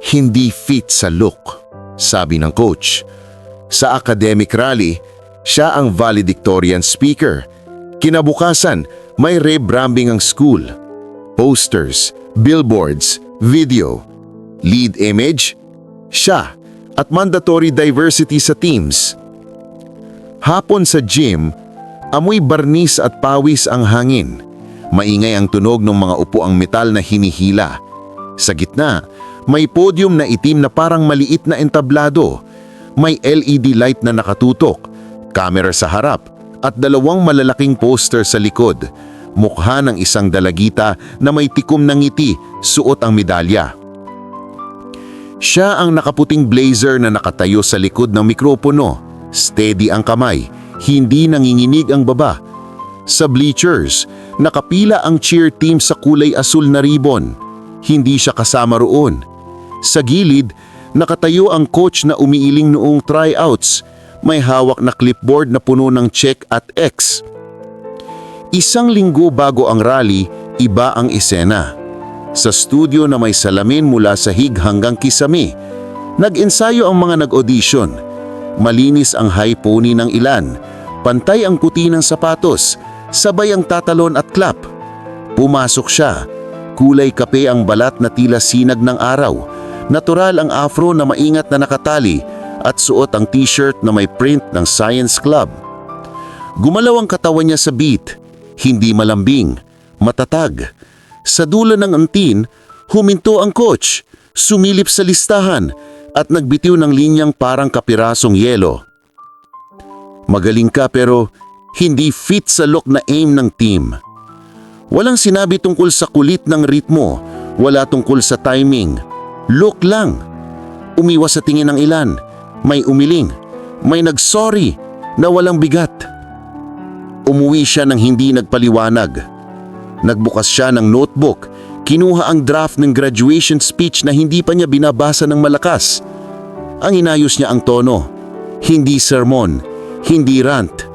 hindi fit sa look, sabi ng coach. Sa academic rally, siya ang valedictorian speaker. Kinabukasan, may rebranding ang school. Posters, billboards, video. Lead image, siya at mandatory diversity sa teams. Hapon sa gym, amoy barnis at pawis ang hangin. Maingay ang tunog ng mga upuang metal na hinihila. Sa gitna, may podium na itim na parang maliit na entablado. May LED light na nakatutok, camera sa harap, at dalawang malalaking poster sa likod. Mukha ng isang dalagita na may tikom ng ngiti, suot ang medalya. Siya ang nakaputing blazer na nakatayo sa likod ng mikropono. Steady ang kamay, hindi nanginginig ang baba. Sa bleachers, nakapila ang cheer team sa kulay asul na ribbon. Hindi siya kasama roon. Sa gilid, nakatayo ang coach na umiiling noong tryouts. May hawak na clipboard na puno ng check at X. Isang linggo bago ang rally, iba ang isena. Sa studio na may salamin mula sa hig hanggang kisame, nag-ensayo ang mga nag-audition. Malinis ang high pony ng ilan, pantay ang puti ng sapatos, sabay ang tatalon at clap. Pumasok siya, kulay kape ang balat na tila sinag ng araw, natural ang afro na maingat na nakatali at suot ang t-shirt na may print ng Science Club. Gumalaw ang katawan niya sa beat, hindi malambing, matatag. Sa dulo ng antin, huminto ang coach, sumilip sa listahan at nagbitiw ng linyang parang kapirasong yelo. Magaling ka pero hindi fit sa look na aim ng team. Walang sinabi tungkol sa kulit ng ritmo, wala tungkol sa timing. Look lang. Umiwas sa tingin ng ilan, may umiling, may nagsorry na walang bigat. Umuwi siya ng hindi nagpaliwanag. Nagbukas siya ng notebook, kinuha ang draft ng graduation speech na hindi pa niya binabasa ng malakas. Ang inayos niya ang tono, hindi sermon, hindi rant.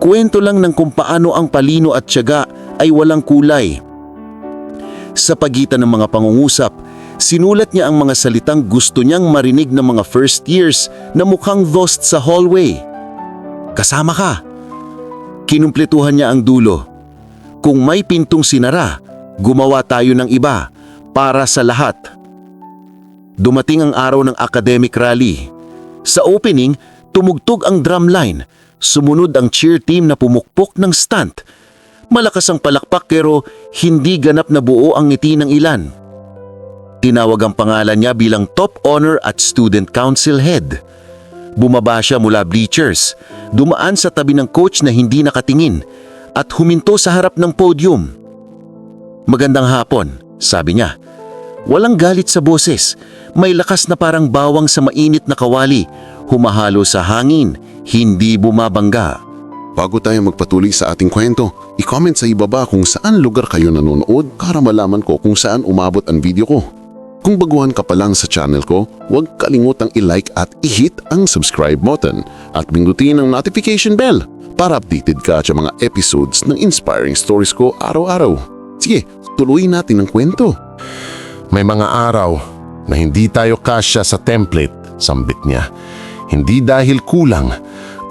Kwento lang ng kung paano ang palino at tiyaga ay walang kulay. Sa pagitan ng mga pangungusap, sinulat niya ang mga salitang gusto niyang marinig ng mga first years na mukhang lost sa hallway. Kasama ka. Kinumpletuhan niya ang dulo. Kung may pintong sinara, gumawa tayo ng iba para sa lahat. Dumating ang araw ng academic rally. Sa opening, tumugtog ang drumline. Sumunod ang cheer team na pumukpok ng stunt. Malakas ang palakpak pero hindi ganap na buo ang ngiti ng ilan. Tinawag ang pangalan niya bilang top honor at student council head. Bumaba siya mula bleachers, dumaan sa tabi ng coach na hindi nakatingin at huminto sa harap ng podium. Magandang hapon, sabi niya. Walang galit sa boses, may lakas na parang bawang sa mainit na kawali, humahalo sa hangin, hindi bumabangga. Bago tayo magpatuloy sa ating kwento, i-comment sa ibaba kung saan lugar kayo nanonood para malaman ko kung saan umabot ang video ko. Kung baguhan ka pa lang sa channel ko, huwag kalimutang i-like at i-hit ang subscribe button at pindutin ang notification bell para updated ka sa mga episodes ng inspiring stories ko araw-araw. Sige, tuloy natin ang kwento. May mga araw na hindi tayo kasya sa template, sambit niya. Hindi dahil kulang,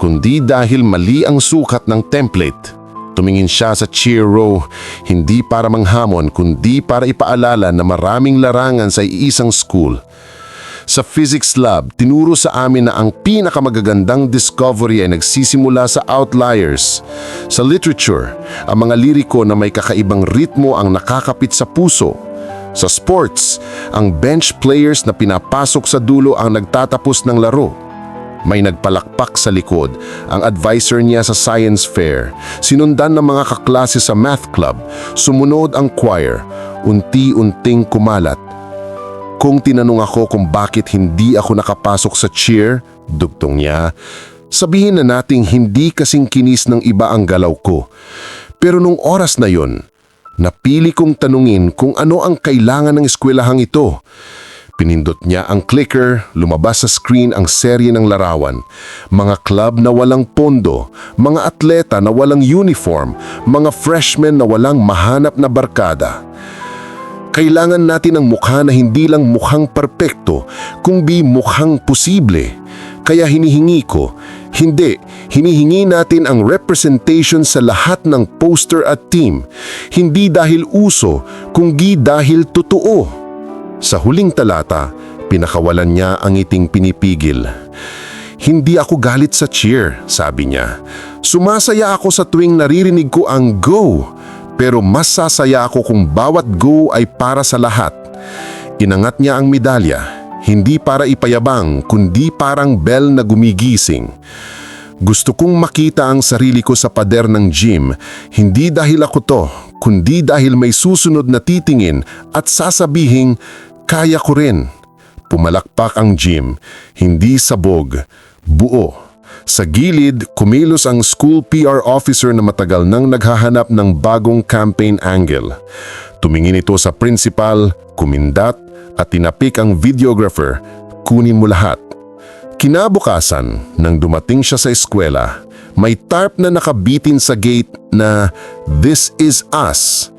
kundi dahil mali ang sukat ng template. Tumingin siya sa cheer row, hindi para manghamon kundi para ipaalala na maraming larangan sa iisang school. Sa physics lab, tinuro sa amin na ang pinakamagagandang discovery ay nagsisimula sa outliers. Sa literature, ang mga liriko na may kakaibang ritmo ang nakakapit sa puso. Sa sports, ang bench players na pinapasok sa dulo ang nagtatapos ng laro. May nagpalakpak sa likod, ang advisor niya sa science fair. Sinundan ng mga kaklase sa math club. Sumunod ang choir. Unti-unting kumalat. Kung tinanong ako kung bakit hindi ako nakapasok sa cheer, dugtong niya, sabihin na nating hindi kasing kinis ng iba ang galaw ko. Pero nung oras na yon, napili kong tanungin kung ano ang kailangan ng eskwelahang ito. Pinindot niya ang clicker, lumabas sa screen ang serye ng larawan. Mga club na walang pondo, mga atleta na walang uniform, mga freshmen na walang mahanap na barkada. Kailangan natin ang mukha na hindi lang mukhang perpekto, kundi mukhang posible. Kaya hinihingi ko, hindi, hinihingi natin ang representation sa lahat ng poster at team. Hindi dahil uso, kundi dahil totoo. Sa huling talata, pinakawalan niya ang iting pinipigil. Hindi ako galit sa cheer, sabi niya. Sumasaya ako sa tuwing naririnig ko ang go, pero mas sasaya ako kung bawat go ay para sa lahat. Inangat niya ang medalya, hindi para ipayabang, kundi parang bell na gumigising. Gusto kong makita ang sarili ko sa pader ng gym, hindi dahil ako to, kundi dahil may susunod na titingin at sasabihing, kaya ko rin. Pumalakpak ang gym, hindi sabog, buo. Sa gilid, kumilos ang school PR officer na matagal nang naghahanap ng bagong campaign angle. Tumingin ito sa principal, kumindat, at tinapik ang videographer, kunin mo lahat. Kinabukasan, nang dumating siya sa eskwela, may tarp na nakabitin sa gate na This is Us.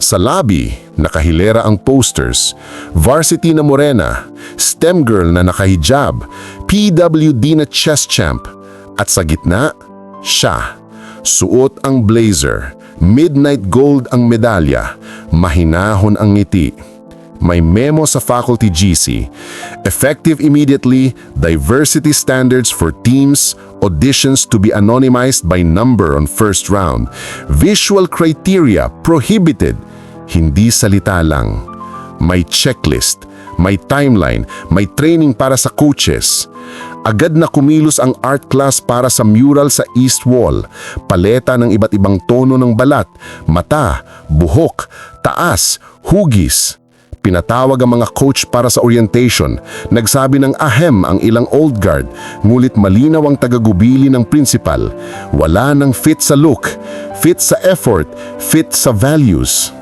Sa lobby, nakahilera ang posters, varsity na morena, STEM girl na nakahijab, PWD na chess champ, at sa gitna, siya. Suot ang blazer, midnight gold ang medalya, mahinahon ang ngiti. May memo sa faculty GC. Effective immediately, diversity standards for teams, auditions to be anonymized by number on first round. Visual criteria prohibited. Hindi salita lang. May checklist, may timeline, may training para sa coaches. Agad na kumilos ang art class para sa mural sa east wall. Paleta ng iba't ibang tono ng balat, mata, buhok, taas, hugis. Pinatawag ang mga coach para sa orientation. Nagsabi ng ahem ang ilang old guard, ngulit malinaw ang tagagubili ng principal. Wala nang fit sa look, fit sa effort, fit sa values.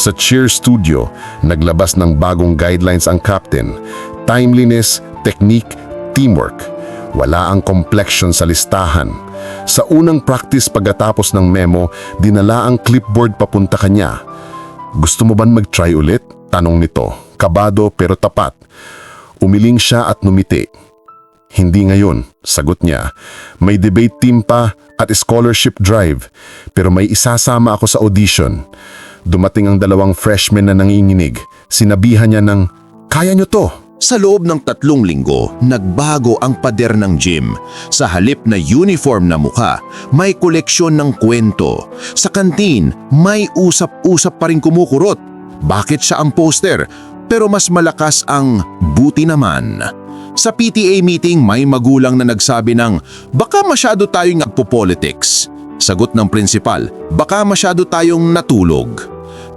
Sa cheer studio, naglabas ng bagong guidelines ang captain. Timeliness, technique, teamwork. Wala ang complexion sa listahan. Sa unang practice pagkatapos ng memo, dinala ang clipboard papunta kanya. Gusto mo ban mag-try ulit? Tanong nito. Kabado pero tapat. Umiling siya at numiti. Hindi ngayon, sagot niya. May debate team pa at scholarship drive, pero may isasama ako sa audition. Dumating ang dalawang freshmen na nanginginig. Sinabihan niya ng, kaya niyo to. Sa loob ng tatlong linggo, nagbago ang pader ng gym. Sa halip na uniform na mukha, may koleksyon ng kwento. Sa kantin, may usap-usap pa rin kumukurot. Bakit siya ang poster? Pero mas malakas ang buti naman. Sa PTA meeting, may magulang na nagsabi ng, baka masyado tayong nagpo-politics. Sagot ng principal, baka masyado tayong natulog.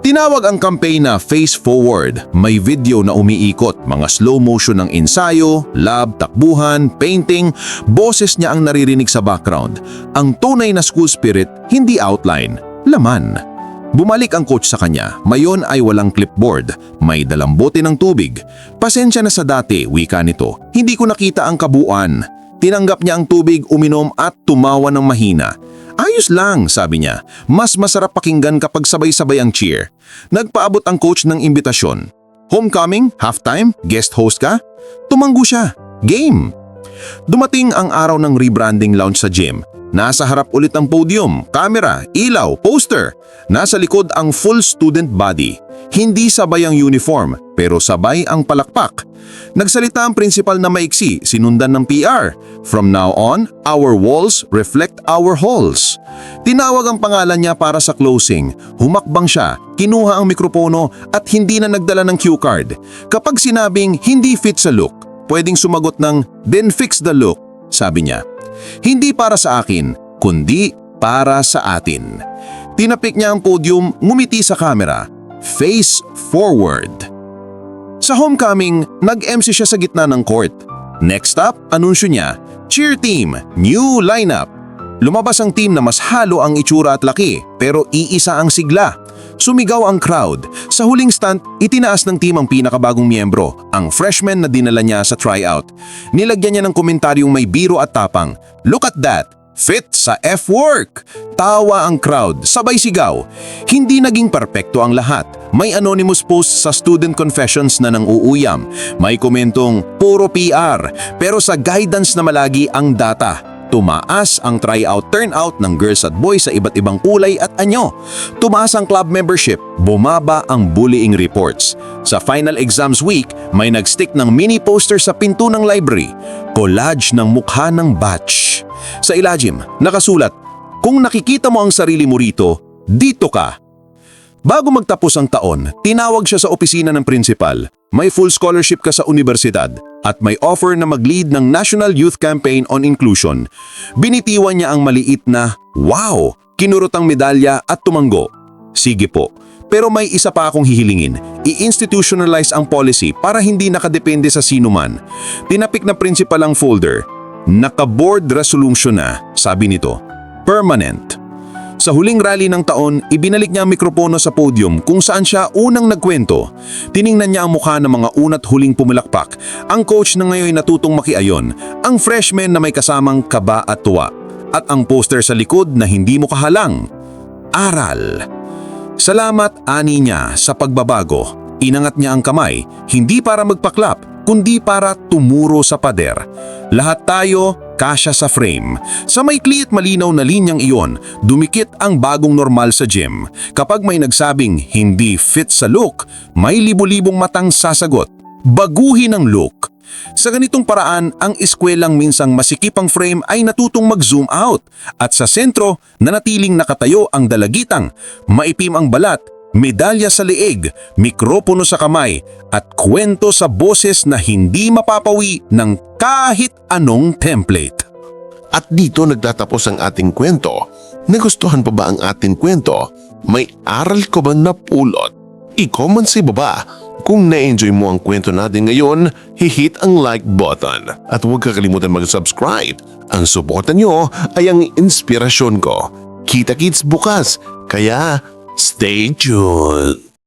Tinawag ang campaign na Face Forward. May video na umiikot, mga slow motion ng ensayo, lab, takbuhan, painting, boses niya ang naririnig sa background. Ang tunay na school spirit, hindi outline, laman. Bumalik ang coach sa kanya, mayon ay walang clipboard, may dalang bote ng tubig. Pasensya na sa dati, wika nito, hindi ko nakita ang kabuuan. Tinanggap niya ang tubig, uminom at tumawa ng mahina. Ayos lang, sabi niya. Mas masarap pakinggan kapag sabay-sabay ang cheer. Nagpaabot ang coach ng imbitasyon. Homecoming, halftime, guest host ka? Tumanggo siya. Game! Dumating ang araw ng rebranding launch sa gym. Nasa harap ulit ang podium, camera, ilaw, poster. Nasa likod ang full student body. Hindi sabay ang uniform, pero sabay ang palakpak. Nagsalita ang principal na maiksi, sinundan ng PR. From now on, our walls reflect our halls. Tinawag ang pangalan niya para sa closing. Humakbang siya, kinuha ang mikropono at hindi na nagdala ng cue card. Kapag sinabing hindi fit sa look, pwedeng sumagot ng then fix the look, sabi niya. Hindi para sa akin, kundi para sa atin. Tinapik niya ang podium, ngumiti sa camera. Face forward. Sa homecoming, nag-MC siya sa gitna ng court. Next up, anunsyo niya, Cheer Team, New Lineup. Lumabas ang team na mas halo ang itsura at laki, pero iisa ang sigla. Sumigaw ang crowd. Sa huling stunt, itinaas ng team ang pinakabagong miyembro, ang freshman na dinala niya sa tryout. Nilagyan niya ng komentaryong may biro at tapang. Look at that! Fit sa F-work! Tawa ang crowd, sabay sigaw. Hindi naging perpekto ang lahat. May anonymous post sa student confessions na nang uuyam. May komentong puro PR. Pero sa guidance na malagi ang data. Tumaas ang tryout turnout ng girls at boys sa iba't ibang kulay at anyo. Tumaas ang club membership, bumaba ang bullying reports. Sa final exams week, may nagstick ng mini poster sa pinto ng library. Collage ng mukha ng batch. Sa ilagim, nakasulat, Kung nakikita mo ang sarili mo rito, dito ka. Bago magtapos ang taon, tinawag siya sa opisina ng principal. May full scholarship ka sa universidad at may offer na mag-lead ng National Youth Campaign on Inclusion. Binitiwan niya ang maliit na, Wow! Kinurot ang medalya at tumanggo. Sige po. Pero may isa pa akong hihilingin. I-institutionalize ang policy para hindi nakadepende sa sino man. Tinapik na principal ang folder. Naka-board resolution na, sabi nito. Permanent. Sa huling rally ng taon, ibinalik niya ang mikropono sa podium kung saan siya unang nagkwento. Tiningnan niya ang mukha ng mga unat huling pumulakpak, ang coach na ngayon natutong makiayon, ang freshman na may kasamang kaba at tuwa, at ang poster sa likod na hindi mo kahalang. Aral. Salamat ani niya sa pagbabago. Inangat niya ang kamay, hindi para magpaklap, kundi para tumuro sa pader. Lahat tayo kasya sa frame. Sa maikli at malinaw na linyang iyon, dumikit ang bagong normal sa gym. Kapag may nagsabing hindi fit sa look, may libo-libong matang sasagot. Baguhin ang look. Sa ganitong paraan, ang eskwelang minsang masikip ang frame ay natutong mag-zoom out at sa sentro, nanatiling nakatayo ang dalagitang, maipim ang balat, medalya sa leeg, mikropono sa kamay at kwento sa boses na hindi mapapawi ng kahit anong template. At dito nagtatapos ang ating kwento. Nagustuhan pa ba ang ating kwento? May aral ko ba napulot? I-comment sa baba. Kung na-enjoy mo ang kwento natin ngayon, hihit ang like button. At huwag kakalimutan mag-subscribe. Ang suporta nyo ay ang inspirasyon ko. Kita-kits bukas, kaya stay tuned!